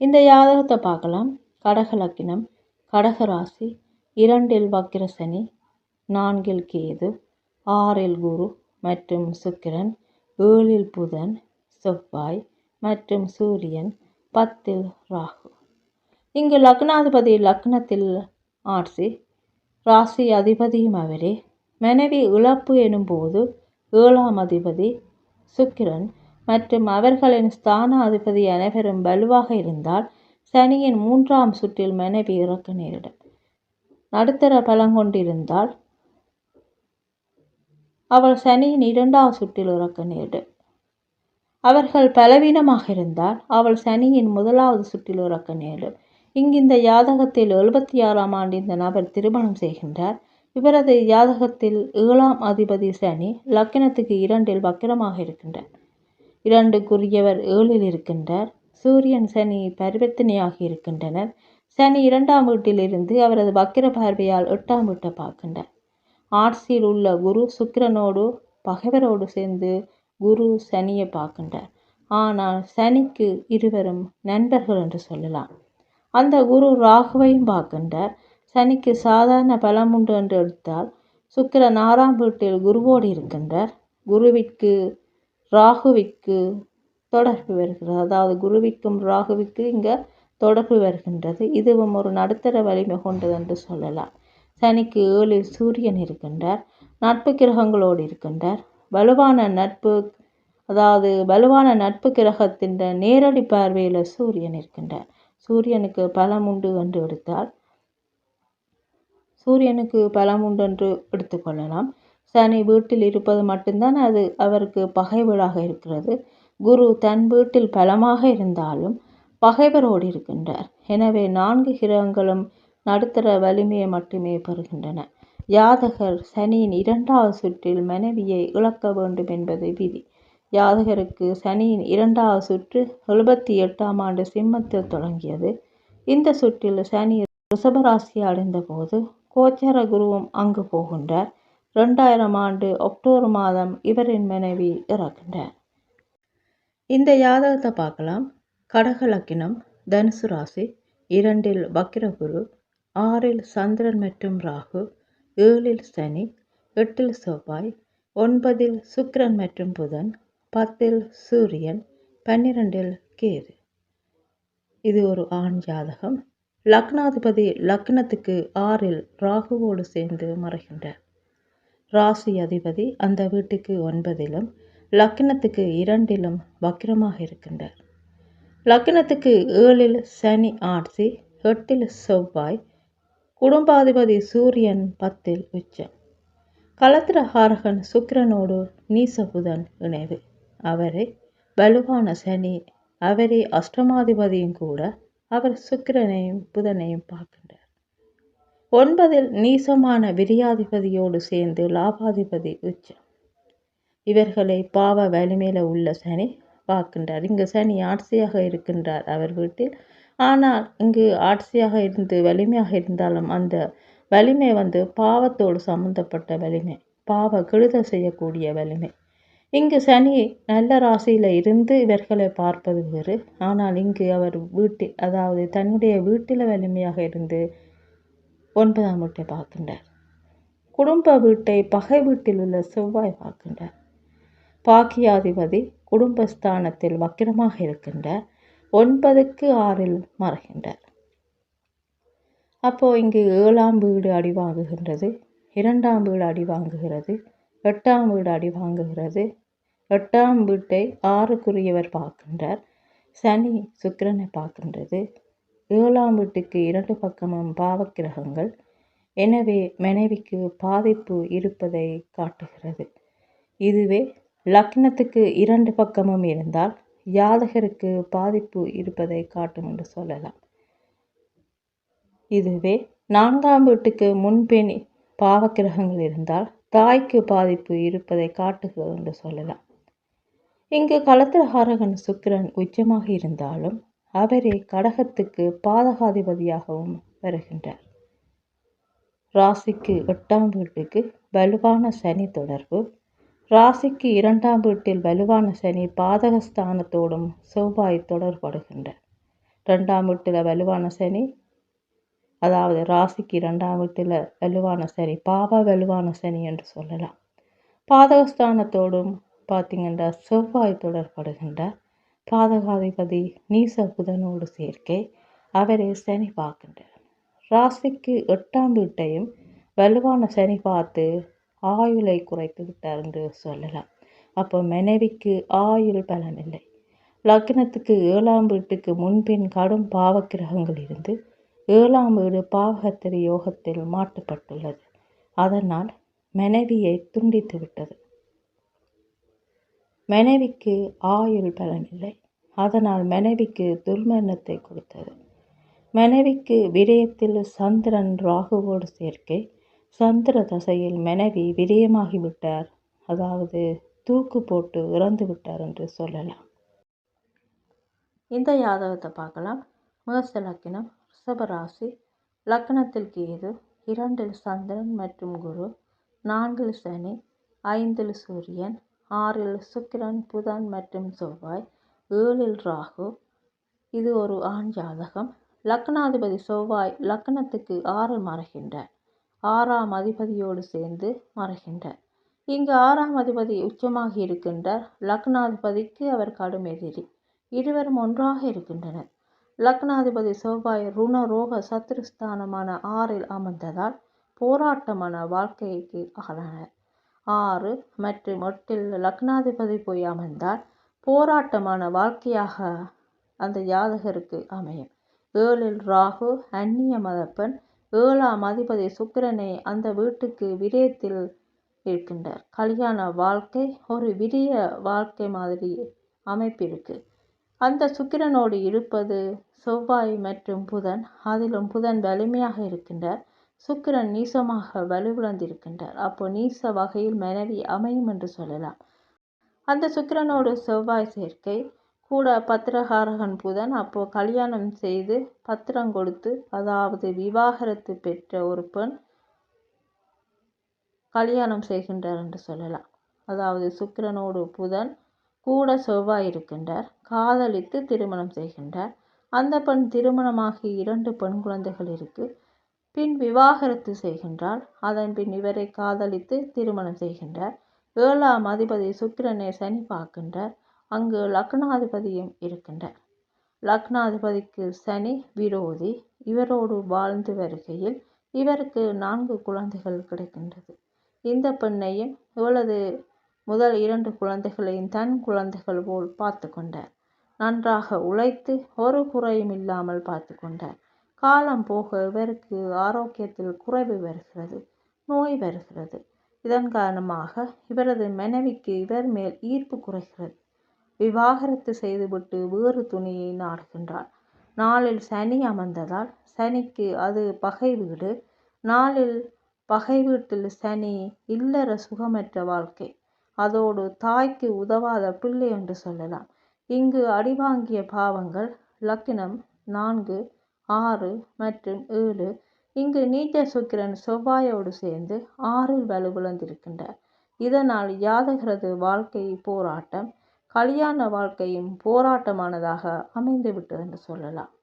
இந்த ஜாதகத்தை பார்க்கலாம். கடக லக்கினம் கடக ராசி இரண்டில் வக்கிர சனி நான்கில் கேது ஆறில் குரு மற்றும் சுக்கிரன் ஏழில் புதன் செவ்வாய் மற்றும் சூரியன் பத்தில் ராகு. இங்கு லக்னாதிபதி லக்னத்தில் ஆட்சி. ராசி அதிபதியும் அவரே. மனைவி இழப்பு எனும்போது ஏழாம் அதிபதி சுக்கிரன் மற்றும் அவர்களின் ஸ்தான அதிபதி அனைவரும் வலுவாக இருந்தால் சனியின் மூன்றாம் சுற்றில் மனைவி இறக்க நேரிடும். நடுத்தர பலம் கொண்டிருந்தால் அவள் சனியின் இரண்டாம் சுற்றில் இறக்க நேரிடும். அவர்கள் பலவீனமாக இருந்தால் அவள் சனியின் முதலாவது சுற்றில் இறக்க நேரிடும். இங்கு இந்த யாதகத்தில் எழுபத்தி ஆறாம் ஆண்டு இந்த நபர் திருமணம் செய்கின்றார். இவரது ஜாதகத்தில் ஏழாம் அதிபதி சனி லக்கினத்துக்கு இரண்டில் வக்கிரமாக இருக்கின்றார். இரண்டுக்குரியவர் ஏழில் இருக்கின்றார். சூரியன் சனி பரிவர்த்தனையாகி இருக்கின்றனர். சனி இரண்டாம் வீட்டிலிருந்து அவரது வக்கிர பார்வையால் எட்டாம் வீட்டை பார்க்கின்றார். ஆட்சியில் உள்ள குரு சுக்கிரனோடு பகைவரோடு சேர்ந்து குரு சனியை பார்க்கின்றார். ஆனால் சனிக்கு இருவரும் நண்பர்கள் என்று சொல்லலாம். அந்த குரு ராகுவையும் பார்க்கின்றார். சனிக்கு சாதாரண பலம் உண்டு என்று எடுத்தால் சுக்கிரன் ஆறாம் வீட்டில் குருவோடு இருக்கின்றார். குருவிற்கு ராகுவிற்கு தொடர்பு வருகிறது. அதாவது குருவிற்கும் ராகுவிற்கு இங்கே தொடர்பு வருகின்றது. இதுவும் ஒரு நடுத்தர வலிமை கொண்டது என்று சொல்லலாம். சனிக்கு ஏழில் சூரியன் இருக்கின்றார். நட்பு கிரகங்களோடு இருக்கின்றார். வலுவான நட்பு அதாவது வலுவான நட்பு கிரகத்தின் நேரடி பார்வையில் சூரியன் இருக்கின்றார். சூரியனுக்கு பலம் உண்டு என்று எடுத்தால் சூரியனுக்கு பலம் உண்டென்று எடுத்துக்கொள்ளலாம் சனி வீட்டில் இருப்பது மட்டும்தான் அது அவருக்கு பகைவராக இருக்கிறது. குரு தன் வீட்டில் பலமாக இருந்தாலும் பகைவரோடு இருக்கின்றார். எனவே நான்கு கிரகங்களும் நடுத்தர வலிமையை மட்டுமே பெறுகின்றன. யாதகர் சனியின் இரண்டாவது சுற்றில் மனைவியை இழக்க வேண்டும் என்பது விதி. யாதகருக்கு சனியின் இரண்டாவது சுற்று எழுபத்தி எட்டாம் ஆண்டு சிம்மத்தில் தொடங்கியது. இந்த சுற்றில் சனி ரிஷபராசி அடைந்த போது கோச்சர குருவும் அங்கு போகின்றார். ரெண்டாயிரம் ஆண்டு அக்டோபர் மாதம் இவரின் மனைவி இறக்கின்றார் இந்த யாதகத்தை பார்க்கலாம். கடக லக்கினம் தனுசு ராசி இரண்டில் வக்கிரகுரு ஆறில் சந்திரன் மற்றும் ராகு ஏழில் சனி எட்டில் செவ்வாய் ஒன்பதில் சுக்கிரன் மற்றும் புதன் பத்தில் சூரியன் பன்னிரெண்டில் கேது. இது ஒரு ஆண் ஜாதகம். லக்னாதிபதி லக்னத்துக்கு ஆறில் ராகுவோடு சேர்ந்து மறைகின்றார். ராசி அதிபதி அந்த வீட்டுக்கு ஒன்பதிலும் லக்னத்துக்கு இரண்டிலும் வக்கிரமாக இருக்கின்றார். லக்னத்துக்கு ஏழில் சனி ஆட்சி எட்டில் செவ்வாய் குடும்பாதிபதி சூரியன் பத்தில் உச்சம். கலத்திரஹாரகன் சுக்கிரனோடு நீசபுதன் இணைவு. அவரை வலுவான சனி அவரே அஷ்டமாதிபதியும் கூட அவர் சுக்கிரனையும் புதனையும் பார்க்கின்றார். ஒன்பதில் நீசமான விரியாதிபதியோடு சேர்ந்து லாபாதிபதி உச்சம் இவர்களை பாவ வலிமையில் உள்ள சனி பார்க்கின்றார். இங்கு சனி ஆட்சியாக இருக்கின்றார் அவர் வீட்டில். ஆனால் இங்கு ஆட்சியாக இருந்து வலிமையாக இருந்தாலும் அந்த வலிமை வந்து பாவத்தோடு சம்பந்தப்பட்ட வலிமை பாவ கெடுதல் செய்யக்கூடிய வலிமை. இங்கு சனி நல்ல ராசியில் இருந்து இவர்களை பார்ப்பது வேறு. ஆனால் இங்கு அவர் வீட்டில் அதாவது தன்னுடைய வீட்டில் வலிமையாக இருந்து ஒன்பதாம் வீட்டை பார்க்கின்றார். குடும்ப வீட்டை பகை வீட்டில் உள்ள செவ்வாய் பார்க்கின்றார். பாக்கியாதிபதி குடும்பஸ்தானத்தில் வக்கிரமாக இருக்கின்றார். ஒன்பதுக்கு ஆறில் மறைகின்றார். அப்போது இங்கு ஏழாம் வீடு அடி வாங்குகின்றது இரண்டாம் வீடு அடி வாங்குகிறது எட்டாம் வீடு அடி வாங்குகிறது. எட்டாம் வீட்டை ஆறுக்குரியவர் பார்க்கின்றார். சனி சுக்கிரனை பார்க்கின்றது. ஏழாம் வீட்டுக்கு இரண்டு பக்கமும் பாவக்கிரகங்கள். எனவே மனைவிக்கு பாதிப்பு இருப்பதை காட்டுகிறது. இதுவே லக்னத்துக்கு இரண்டு பக்கமும் இருந்தால் யாதகருக்கு பாதிப்பு இருப்பதை காட்டும் என்று சொல்லலாம். இதுவே நான்காம் வீட்டுக்கு முன்பெண் பாவக்கிரகங்கள் இருந்தால் தாய்க்கு பாதிப்பு இருப்பதை காட்டுகிறது என்று சொல்லலாம். இங்கு களத்திரஹாரகன் சுக்கிரன் உச்சமாக இருந்தாலும் அவரே கடகத்துக்கு பாதகாதிபதியாகவும் வருகின்றார். ராசிக்கு எட்டாம் வீட்டுக்கு வலுவான சனி தொடர்பு. ராசிக்கு இரண்டாம் வீட்டில் வலுவான சனி பாதகஸ்தானத்தோடும் செவ்வாய் தொடர்படுகின்றார். ரெண்டாம் வீட்டில் வலுவான சனி அதாவது ராசிக்கு இரண்டாம் வீட்டில் வலுவான சனி பாவ வலுவான சனி என்று சொல்லலாம். பாதகஸ்தானத்தோடும் பார்த்திங்கன்னா செவ்வாய் தொடர்படுகின்றார். பாதகாதிபதி நீச புதனோடு சேர்க்கை அவரை சனி பார்க்கின்றார் ராசிக்கு எட்டாம் வீட்டையும் வலுவான சனி பார்த்து ஆயுளை குறைத்து விட்டார் என்று சொல்லலாம். அப்போ மனைவிக்கு ஆயுள் பலன் இல்லை லக்னத்துக்கு ஏழாம் வீட்டுக்கு முன்பின் கடும் பாவக்கிரகங்கள் இருந்து ஏழாம் வீடு பாவகத்திரி யோகத்தில் மாட்டுப்பட்டுள்ளது. அதனால் மனைவியை துண்டித்து விட்டது. மனைவிக்கு ஆயுள் பலனில்லை. அதனால் மனைவிக்கு துர்மரணத்தை கொடுத்தது. மனைவிக்கு விரயத்தில் சந்திரன் ராகுவோடு சேர்க்கை சந்திர தசையில் மனைவி விரயமாகிவிட்டார் அதாவது தூக்கு போட்டு இறந்து விட்டார் என்று சொல்லலாம். இந்த யாதகத்தை பார்க்கலாம். மேச லக்கினம் ரிஷபராசி லக்னத்தில் கேது இரண்டில் சந்திரன் மற்றும் குரு நான்கில் சனி ஐந்தில் சூரியன் ஆறில் சுக்கிரன் புதன் மற்றும் செவ்வாய். ஏழில் ராகு. இது ஒரு ஆண் ஜாதகம். லக்னாதிபதி செவ்வாய் லக்னத்துக்கு ஆறு மறைகின்றார். ஆறாம் அதிபதியோடு சேர்ந்து மறைகின்றார். இங்கு ஆறாம் அதிபதி உச்சமாகி இருக்கின்றார். லக்னாதிபதிக்கு அவர் கடும் எதிரி. இருவரும் ஒன்றாக இருக்கின்றனர். லக்னாதிபதி செவ்வாய் ருண ரோக சத்ருஸ்தானமான ஆறில் அமர்ந்ததால் போராட்டமான வாழ்க்கைக்கு ஆளானர். ஆறு மற்றும் எட்டில் லக்னாதிபதி போய் அமர்ந்தால் போராட்டமான வாழ்க்கையாக அந்த ஜாதகருக்கு அமையும். ஏழில் ராகு அந்நிய மதப்பெண். ஏழாம் அதிபதி சுக்கிரனை அந்த வீட்டுக்கு விரயத்தில் இருக்கின்றார். கல்யாண வாழ்க்கை ஒரு விரிய வாழ்க்கை மாதிரி அமைப்பிருக்கு. அந்த சுக்கிரனோடு இருப்பது செவ்வாய் மற்றும் புதன். அதிலும் புதன் வலிமையாக இருக்கின்றார். சுக்கிரன் நீசமாக வலுவிழந்திருக்கின்றார். அப்போ நீச வகையில் மனைவி அமையும் என்று சொல்லலாம். அந்த சுக்கிரனோடு செவ்வாய் சேர்க்கை. கூட பத்திரகாரகன் புதன். அப்போ கல்யாணம் செய்து பத்திரம் கொடுத்து அதாவது விவாகரத்து பெற்ற ஒரு பெண் கல்யாணம் செய்கின்றார் என்று சொல்லலாம். அதாவது சுக்கிரனோடு புதன் கூட செவ்வாய் இருக்கின்றார். காதலித்து திருமணம் செய்கின்றார். அந்த பெண் திருமணமாகி இரண்டு பெண் குழந்தைகள் இருக்குது பின் விவாகரத்து செய்கின்றார் அதன் பின் இவரை காதலித்து திருமணம் செய்கின்றார். ஏழாம் அதிபதி சுக்கிரனை சனி பார்க்கின்றார். அங்கு லக்னாதிபதியும் இருக்கின்றார். லக்னாதிபதிக்கு சனி விரோதி. இவரோடு வாழ்ந்து வருகையில் இவருக்கு நான்கு குழந்தைகள் கிடைக்கின்றது. இந்த பெண்ணையும் இவளது முதல் இரண்டு குழந்தைகளையும் தன் குழந்தைகள் போல் பார்த்து கொண்டார். நன்றாக உழைத்து ஒரு குறையும் இல்லாமல் பார்த்து கொண்டார். காலம் போக இவருக்கு ஆரோக்கியத்தில் குறைவு வருகிறது நோய் வருகிறது. இதன் காரணமாக இவரது மனைவிக்கு இவர் மேல் ஈர்ப்பு குறைகிறது. விவாகரத்து செய்துவிட்டு வேறு துணியை நாடுகின்றார். நாளில் சனி அமர்ந்ததால் சனிக்கு அது பகை வீடு. நாளில் பகை வீட்டில் சனி இல்லற சுகமற்ற வாழ்க்கை. அதோடு தாய்க்கு உதவாத பிள்ளை என்று சொல்லலாம். இங்கு அடிவாங்கிய பாவங்கள் லக்கினம் நான்கு ஆறு மற்றும் ஏழு. இங்கு நீச்ச சுக்கிரன் செவ்வாயோடு சேர்ந்து ஆறில் வலுவிழந்திருக்கின்றார் இதனால் யாதகரது வாழ்க்கை போராட்டம் கல்யாண வாழ்க்கையும் போராட்டமானதாக அமைந்துவிட்டது என்று சொல்லலாம்.